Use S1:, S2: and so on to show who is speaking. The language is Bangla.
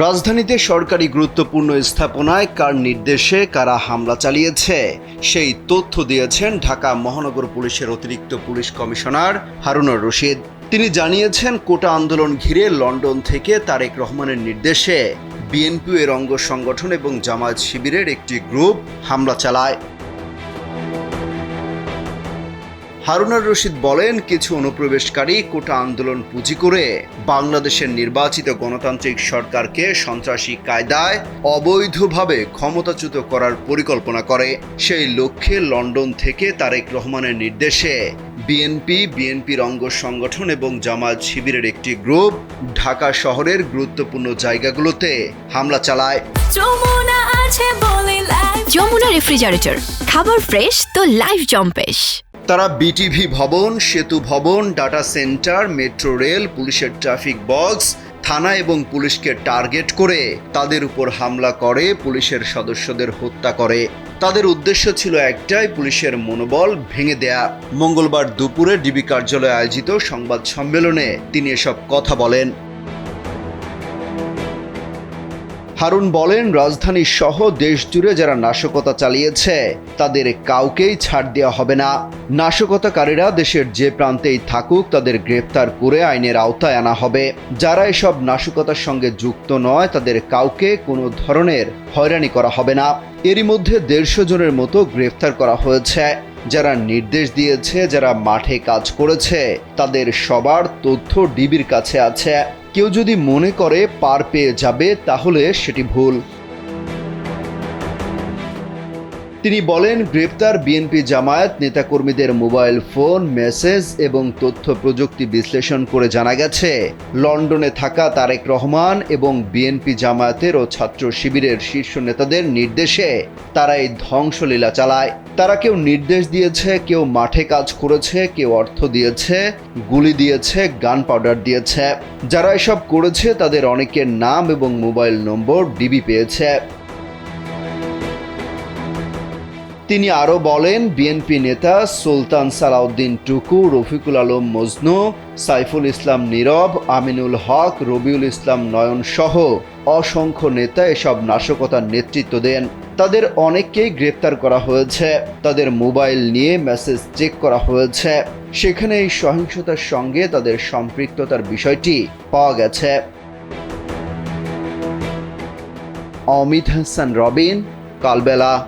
S1: রাজধানীতে সরকারি গুরুত্বপূর্ণ স্থাপনায় কার নির্দেশে কারা হামলা চালিয়েছে, সেই তথ্য দিয়েছেন ঢাকা মহানগর পুলিশের অতিরিক্ত পুলিশ কমিশনার হারুনুর রশিদ। তিনি জানিয়েছেন, কোটা আন্দোলন ঘিরে লন্ডন থেকে তারেক রহমানের নির্দেশে বিএনপি এর অঙ্গ সংগঠন এবং জামায়াত শিবিরের একটি গ্রুপ হামলা চালায়। হারুনার রশিদ বলেন কিছু অনুপ্রবেশকারী কোটা আন্দোলন পুঁজি করে বাংলাদেশের নির্বাচিত গণতান্ত্রিক সরকারকে সন্ত্রাসী কায়দায় অবৈধভাবে ক্ষমতাচ্যুত করার পরিকল্পনা করে। সেই লক্ষ্যে লন্ডন থেকে তারেক রহমানের নির্দেশে বিএনপি বিএনপির অঙ্গ সংগঠন এবং জামায়াত শিবিরের একটি গ্রুপ ঢাকা শহরের গুরুত্বপূর্ণ জায়গাগুলোতে হামলা চালায়।
S2: যমুনা আছে বলে লাইফ
S3: যমুনা রেফ্রিজারেটর খাবার ফ্রেশ তো লাইফ জম্পেশ।
S1: তারা BTV Bhaban, Setu Bhaban data centre metro rail পুলিশের ট্রাফিক বক্স থানা এবং পুলিশকে টার্গেট করে তাদের উপর হামলা করে, পুলিশের সদস্যদের হত্যা করে। তাদের উদ্দেশ্য ছিল একটাই, পুলিশের মনোবল ভেঙে দেয়া। মঙ্গলবার দুপুরে ডিবি কার্যালয়ে আয়োজিত সংবাদ সম্মেলনে তিনি এসব কথা বলেন। হারুন বলেন, রাজধানী সহ দেশ জুড়ে যারা নাশকতা চালিয়েছে, তাদের কাউকেই ছাড় দেওয়া হবে না। নাশকতাকারীরা দেশের যে প্রান্তেই থাকুক, তাদের গ্রেপ্তার করে আইনের আওতায় আনা হবে। যারা এসব নাশকতার সঙ্গে যুক্ত নয়, তাদের কাউকে কোনো ধরনের হয়রানি করা হবে না। এরই মধ্যে দেড়শো জনের মতো গ্রেফতার করা হয়েছে। যারা নির্দেশ দিয়েছে, যারা মাঠে কাজ করেছে, তাদের সবার তথ্য ডিবির কাছে আছে। কেউ যদি মনে করে পার পেয়ে যাবে, তাহলে সেটি ভুল। তিনি বলেন, গ্রেপ্তার বিএনপি জামায়াত নেতাকর্মীদের মোবাইল ফোন, মেসেজ এবং তথ্য প্রযুক্তি বিশ্লেষণ করে জানা গেছে, লন্ডনে থাকা তারেক রহমান এবং বিএনপি জামায়াতের ও ছাত্র শিবিরের শীর্ষ নেতাদের নির্দেশে তারা এই ধ্বংসলীলা চালায়। তারা কেউ নির্দেশ দিয়েছে, কেউ মাঠে কাজ করেছে, কেউ অর্থ দিয়েছে, গুলি দিয়েছে, গান পাউডার দিয়েছে। যারা এসব করেছে, তাদের অনেকের নাম এবং মোবাইল নম্বর ডিবি পেয়েছে। তিনি আরও বলেন, বিএনপি নেতা সুলতান সালাউদ্দিন টুকু, রফিকুল আলম মজনু, সাইফুল ইসলাম নীরব, আমিনুল হক, রবিউল ইসলাম নয়ন সহ অসংখ্য নেতা এসব নাশকতার নেতৃত্ব দেন। তাদের অনেককেই গ্রেপ্তার করা হয়েছে। তাদের মোবাইল নিয়ে মেসেজ চেক করা হয়েছে। সেখানে এই সহিংসতার সঙ্গে তাদের সম্পৃক্ততার বিষয়টি পাওয়া গেছে। অমিত হাসান, রবিন, কালবেলা।